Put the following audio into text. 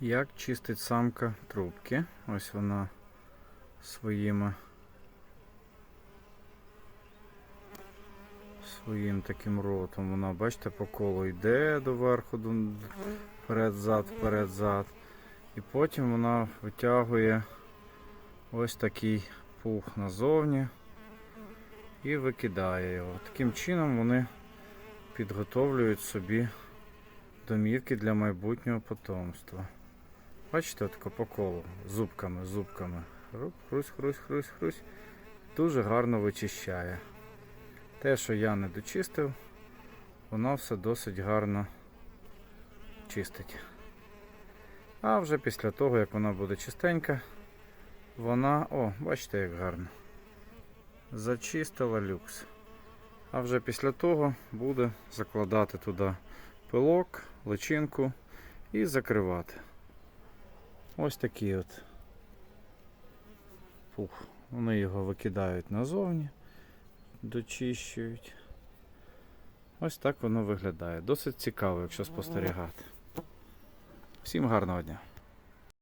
Як чистить самка трубки. Ось вона своїми своїм таким ротом. Вона, бачите, по колу йде доверху, до- вперед-зад, вперед-зад. І потім вона витягує ось такий пух назовні і викидає його. Таким чином вони підготовлюють собі домівки для майбутнього потомства. Бачите, отако по колу, зубками, зубками. Хрусь, хрусь, хрусь, хрусь. Дуже гарно вичищає. Те, що я не дочистив, воно все досить гарно чистить. А вже після того, як вона буде чистенька, вона, о, бачите, як гарно. Зачистила люкс. А вже після того буде закладати туди пилок, личинку і закривати. Ось такий от пух. Вони його викидають назовні, дочищують. Ось так воно виглядає. Досить цікаво, якщо спостерігати. Всім гарного дня!